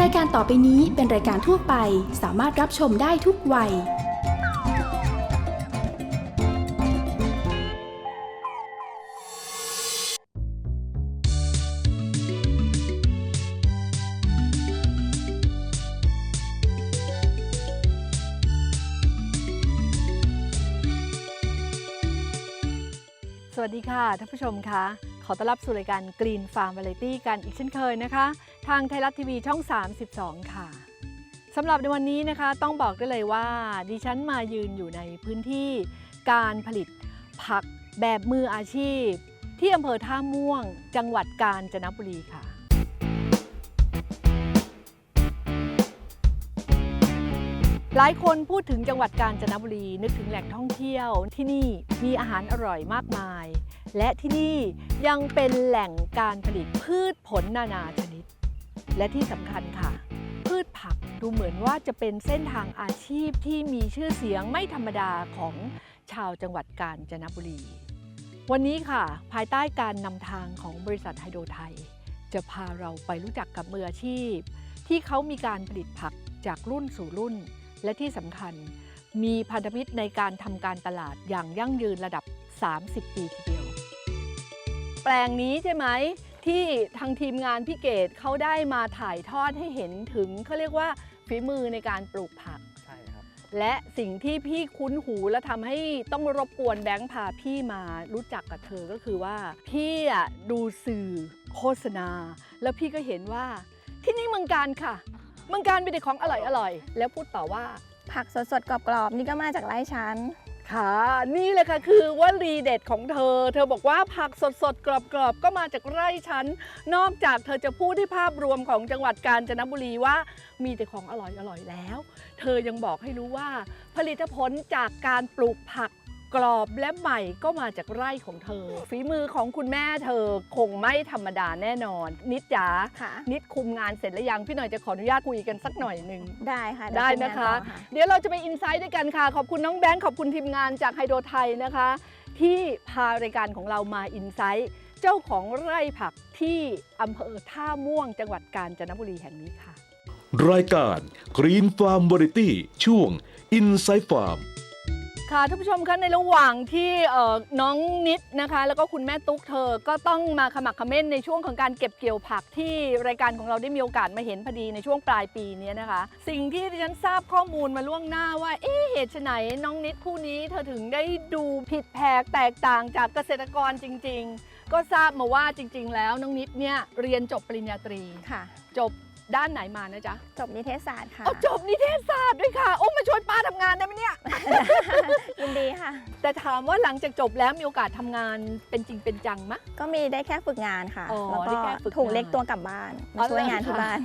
รายการต่อไปนี้เป็นรายการทั่วไป สามารถรับชมได้ทุกวัย สวัสดีค่ะท่านผู้ชมคะ ขอต้อนรับสู่รายการ Green Farm Variety กันอีกเช่นเคยนะคะ ทางไทยรัฐทีวีช่อง 32 ค่ะสำหรับในวันนี้นะคะต้องบอกได้เลยว่าดิฉันมายืนอยู่ในพื้นที่การผลิตผักแบบมืออาชีพ ที่อำเภอท่าม่วง จังหวัดกาญจนบุรีค่ะ หลายคนพูดถึงจังหวัดกาญจนบุรี นึกถึงแหล่งท่องเที่ยวที่นี่มีอาหารอร่อยมากมาย และที่นี่ยังเป็นแหล่งการผลิตพืชผลนานาชนิด และที่สำคัญค่ะ พืชผักดูเหมือนว่าจะเป็นเส้นทางอาชีพที่มีชื่อเสียงไม่ธรรมดาของชาวจังหวัดกาญจนบุรี วันนี้ค่ะ ภายใต้การนำทางของบริษัทไฮโดไทย จะพาเราไปรู้จักกับมืออาชีพ ที่เขามีการผลิตผักจากรุ่นสู่รุ่น และที่สำคัญ มีพันธมิตรในการทำการตลาดอย่างยั่งยืนระดับ 30 ปีทีเดียว แปลงนี้ใช่ไหมที่ทางทีมงานพี่เกดเขาได้มาถ่ายทอดให้เห็นถึงเขาเรียกว่าฝีมือในการปลูกผัก ใช่ครับ และสิ่งที่พี่คุ้นหูและทำให้ต้องรบกวนแบงค์พาพี่มารู้จักกับเธอก็คือว่า พี่อะดูสื่อโฆษณา แล้วพี่ก็เห็นว่าที่นี่เมืองการค่ะ เมืองการมีแต่ของอร่อยอร่อยๆแล้วพูดต่อว่า ผักสดๆกรอบๆนี่ก็มาจากไร่ชั้นค่ะ นี่เลยค่ะคือวลีเด็ดของเธอ เธอบอกว่าผักสดๆ กรอบๆ ก็มาจากไร่ฉัน นอกจากเธอจะพูดให้ภาพรวมของจังหวัดกาญจนบุรีว่า มีแต่ของอร่อยๆแล้ว เธอยังบอกให้รู้ว่า ผลิตผลจากการปลูกผัก กรอบและใหม่ก็มาจากไร่ของเธอ ฝีมือของคุณแม่เธอคงไม่ธรรมดาแน่นอน นิดจ๋าค่ะ นิดคุมงานเสร็จแล้วยังพี่หน่อยจะขออนุญาตคุยกันสักหน่อยหนึ่งได้ค่ะได้เยวนะคะทำงาต่อเดี๋ยวเราจะไปอินไซต์ด้วยกันค่ะ ขอบคุณน้องแบงค์ขอบคุณทีมงานจากไฮโดรไทยนะคะ ที่พารายการของเรามาอินไซต์เจ้าของไร่ผักที่อำเภอท่าม่วงจังหวัดกาญจนบุรีแห่งนี้ค่ะ รายการ Green Farm Variety ช่วง Inside Farm ค่ะท่านผู้ชมคะในระหว่างที่เอ่อน้องนิดนะคะ แล้วก็คุณแม่ตุ๊กเธอก็ต้องมาขมักเขม้นในช่วงของการเก็บเกี่ยวผักที่รายการของเราได้มีโอกาสมาเห็นพอดีในช่วงปลายปีนี้นะคะ สิ่งที่ดิฉันทราบข้อมูลมาล่วงหน้าว่าเอ๊ะเหตุไฉนน้องนิดผู้นี้เธอถึงได้ดูผิดแผกแตกต่างจากเกษตรกรจริง ๆ ก็ทราบมาว่าจริง ๆ แล้วน้องนิดเนี่ยเรียนจบปริญญาตรีค่ะ จบ ด้านไหนมานะจ๊ะจบนิเทศศาสตร์ค่ะ เอาจบนิเทศศาสตร์ด้วยค่ะ โอ้มาชวนป้าทำงานได้ไหมเนี่ย ยินดีค่ะ แต่ถามว่าหลังจากจบแล้วมีโอกาสทำงานเป็นจริงเป็นจังมะ ก็มีได้แค่ฝึกงานค่ะ อ๋อแล้วได้ก็แค่ฝึกถูกงานเรียกตัวกลับบ้านอ๋อมาช่วยเหรองานที่คะ บ้าน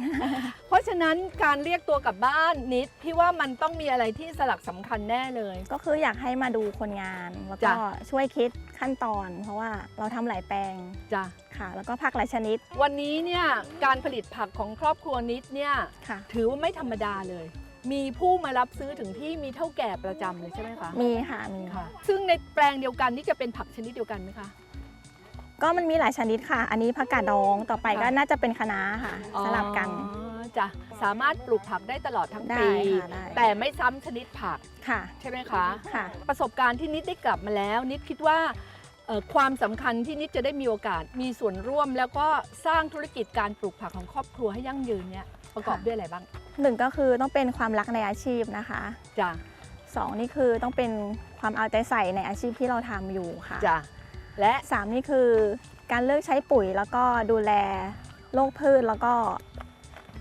เพราะฉะนั้นการเรียกตัวกลับบ้านนิดพี่ว่ามันต้องมีอะไรที่สลักสำคัญแน่เลย ก็คืออยากให้มาดูคนงาน แล้วก็จ้ะ ช่วยคิดขั้นตอน เพราะว่าเราทำหลายแปลง จ้ะ ค่ะ แล้วก็ผักหลายชนิดวันนี้เนี่ยการผลิตผักของครอบครัวนิดเนี่ยค่ะ ถือว่าไม่ธรรมดาเลย มีผู้มารับซื้อถึงที่มีเท่าแก่ประจำเลยใช่ไหมคะมีค่ะมีค่ะ ซึ่งในแปลงเดียวกันนี่จะเป็นผักชนิดเดียวกันไหมคะ ก็มันมีหลายชนิดค่ะ อันนี้ผักกาดดองต่อไปค่ะก็น่าจะเป็นคะน้าค่ะสลับกัน อ๋อจ้ะสามารถปลูกผักได้ตลอดทั้งได้ปี ค่ะได้ แต่ไม่ซ้ำชนิดผักค่ะใช่ไหมคะ ค่ะ ประสบการณ์ที่นิดได้กลับมาแล้ว นิดคิดว่าเอ่อ ความสำคัญที่นิดจะได้มีโอกาสมีส่วนร่วม แล้วก็สร้างธุรกิจการปลูกผักของครอบครัวให้ยั่งยืนเนี่ยประกอบค่ะ ด้วยอะไรบ้างหนึ่งก็คือต้องเป็นความรักในอาชีพนะคะจ้ะสองนี่คือต้องเป็นความเอาใจใส่ในอาชีพที่เราทำอยู่ค่ะจ้ะและสามนี่คือการเลือกใช้ปุ๋ยแล้วก็ดูแลโรคพืชแล้วก็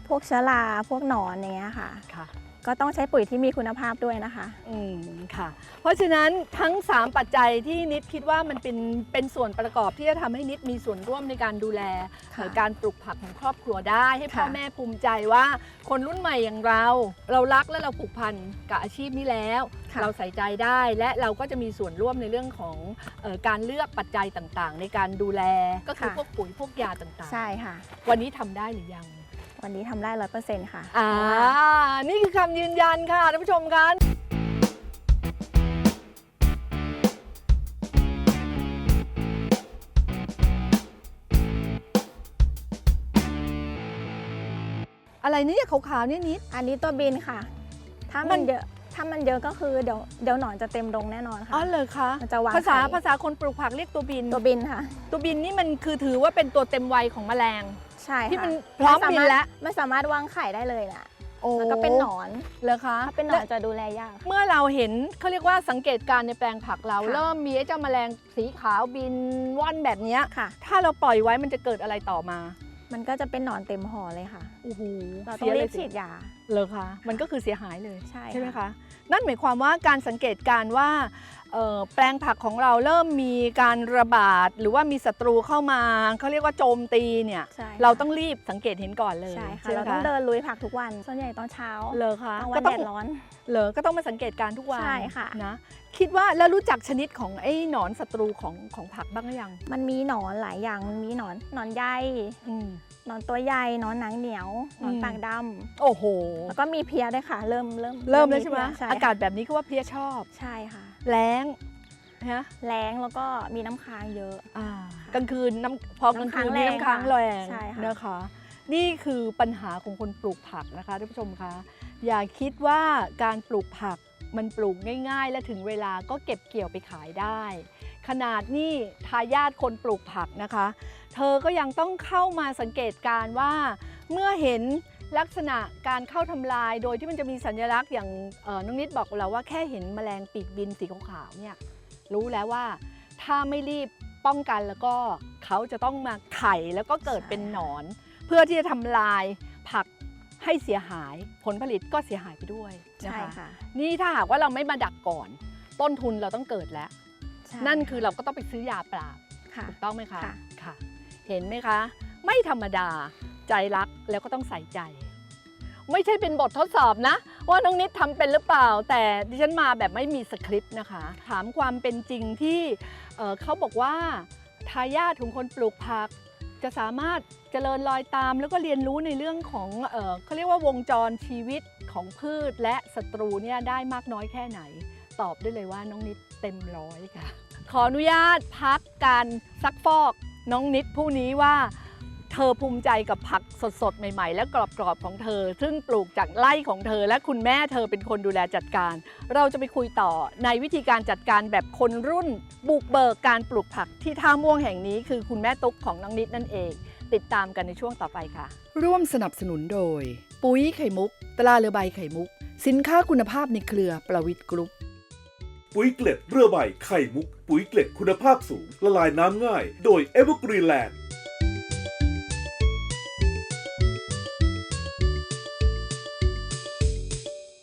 พวกเชื้อราพวกหนอนอย่างเงี้ยค่ะ ค่ะ ก็ต้องใช้ปุ๋ยที่มีคุณภาพด้วยนะคะ อืมค่ะ เพราะฉะนั้นทั้ง 3 ปัจจัยที่นิดคิดว่ามันเป็นเป็นส่วนประกอบที่จะทำให้นิดมีส่วนร่วมในการดูแลค่ะเอ่อการปลูกผักของครอบครัวได้ ให้พ่อค่ะ แม่ภูมิใจว่า คนรุ่นใหม่อย่างเรา เรารักและเราผูกพันกับอาชีพนี้แล้ว ค่ะ เราใส่ใจได้และเราก็จะมีส่วนร่วมในเรื่องของเออการเลือกปัจจัยต่างๆ ในการดูแลก็คือพวกปุ๋ยพวกยาต่างใช่ค่ะๆวันนี้ทำได้หรือยัง วันนี้ทำได้ร้อยเปอร์เซ็นต์ค่ะอ่านี่คือคำยืนยันค่ะท่านผู้ชมกันออะไรเนี่ยขาวๆเนี่ยนิด อันนี้ตัวบินค่ะ ถ้ามัมันน เยอะถ้ามันเยอะก็คือเดี๋ยวเดี๋ยวหนอนจะเต็มดงแน่นอนค่ะ อ๋อเลยคะมันจะวางภาษาไข่ ภาษาคนปลูกผักเรียกตัวบิน ตัวบินค่ะ ตัวบินนี่มันคือถือว่าเป็นตัวเต็มวัยของแมลง ใช่ค่ะที่มันพร้อมบินแล้วมันสามารถวางไข่ได้เลยนะโอ้แล้วก็เป็นหนอนเลยคะถ้าเป็นหนอนจะดูแลยากค่ะเมื่อเราเห็นเขาเรียกว่าสังเกตการณ์ในแปลงผักเรา ค่ะ เริ่มมีไอ้เจ้าแมลงสีขาวบินว่อนแบบเนี้ยค่ะ ถ้าเราปล่อยไว้มันจะเกิดอะไรต่อมามันก็จะเป็นหนอนเต็มห่อเลยค่ะ โอ้โหเราต้องรีบฉีดยา เลยคะมันก็คือเสียหายเลยใช่ไหมค่ะคะนั่นหมายความว่าการสังเกตการณ์ว่าเอ่อแปลงผักของเราเริ่มมีการระบาด หรือว่ามีศัตรูเข้ามาเขาเรียกว่าโจมตีเนี่ยใช่ค่ะเราต้องรีบสังเกตเห็นก่อนเลยใช่ค่ะไหมเราต้องเดินลุยผักทุกวันส่วนใหญ่ตอนเช้าเลยคะบางวัก็นต้แดองดร้อนเหรอก็ต้องมาสังเกตการณ์ทุกวันใช่ค่ะนะคิดว่าแล้วรู้จักชนิดของไอ้หนอนศัตรูของของผักบ้างหรือยัง มันมีหนอนหลายอย่างมันมีหนอนหนอนใยอืมหนอนตัวใหญ่หนอนหนังเหนียวหนอนอืมปากดำโอ้โหแล้วก็มีเพลียด้วยค่ะ เริ่มเริ่มเริ่มแล้วใช่ไหมเพยใช่อากาศแบบนี้ก็ว่าเพลียชอบใช่ค่ะ แล้งฮะแรงแล้วก็มีน้ำค้างเยอะอ่ากลางคืนน้ำพอกลางคืนน้ำค้างมีน้ำค้างแรงใช่ค่ะนะคะ นี่คือปัญหาของคนปลูกผักนะคะท่านผู้ชมคะอย่าคิดว่าการปลูกผักมันปลูกง่าย ๆ และถึงเวลาก็เก็บเกี่ยวไปขายได้ ขนาดนี่ทายาทคนปลูกผักนะคะ เธอก็ยังต้องเข้ามาสังเกตการณ์ว่า เมื่อเห็น ลักษณะการเข้าทำลายโดยที่มันจะมีสัญลักษณ์อย่างเอ่อน้องนิดบอกเราว่าแค่เห็นแมลงปีกบินสีขาวๆเนี่ยรู้แล้วว่าถ้าไม่รีบป้องกันแล้วก็เขาจะต้องมาไข่แล้วก็เกิดเป็นหนอน เพื่อที่จะทำลายผักให้เสียหายผลผลิตก็เสียหายไปด้วยนะใช่คะค่ะนี่ถ้าหากว่าเราไม่มาดักก่อน ต้นทุนเราต้องเกิดแล้วใช่นั่นคือเราก็ต้องไปซื้อยาปราบค่ะถูกต้องไหมคะค่ะค่ะ เห็นไหมคะ ไม่ธรรมดา ใจรักแล้วก็ต้องใส่ใจ ไม่ใช่เป็นบททดสอบนะ ว่าน้องนิดทำเป็นหรือเปล่า แต่ดิฉันมาแบบไม่มีสคริปต์นะคะ ถามความเป็นจริงที่เเขาบอกว่าทายาทของคนปลูกผัก จะสามารถเจริญรอยตาม แล้วก็เรียนรู้ในเรื่องของเออเขาเรียกว่าวงจรชีวิตของพืชและศัตรูเนี่ยได้มากน้อยแค่ไหน ตอบได้เลยว่าน้องนิดเต็มร้อยค่ะ ขออนุญาตพักการซักฟอกน้องนิดผู้นี้ว่า ธอภูมิใจกับผักสดๆ ใหม่ๆ และกรอบๆ ของเธอ ซึ่งปลูกจากไร่ของเธอ และคุณแม่เธอเป็นคนดูแลจัดการ เราจะไปคุยต่อในวิธีการจัดการแบบคนรุ่น บุกเบิกการปลูกผักที่ท่าม่วงแห่งนี้ คือคุณแม่ตุ๊กของน้องนิดนั่นเอง ติดตามกันในช่วงต่อไปค่ะ ร่วมสนับสนุนโดย ปุ๋ยไข่มุก ตราเรือใบไข่มุก สินค้าคุณภาพในเครือประวิทย์กรุ๊ปปุ๋ยเกล็ดเรือใบไข่มุก ปุ๋ยเกล็ดคุณภาพสูงละลายน้ำง่าย โดย Evergreen Land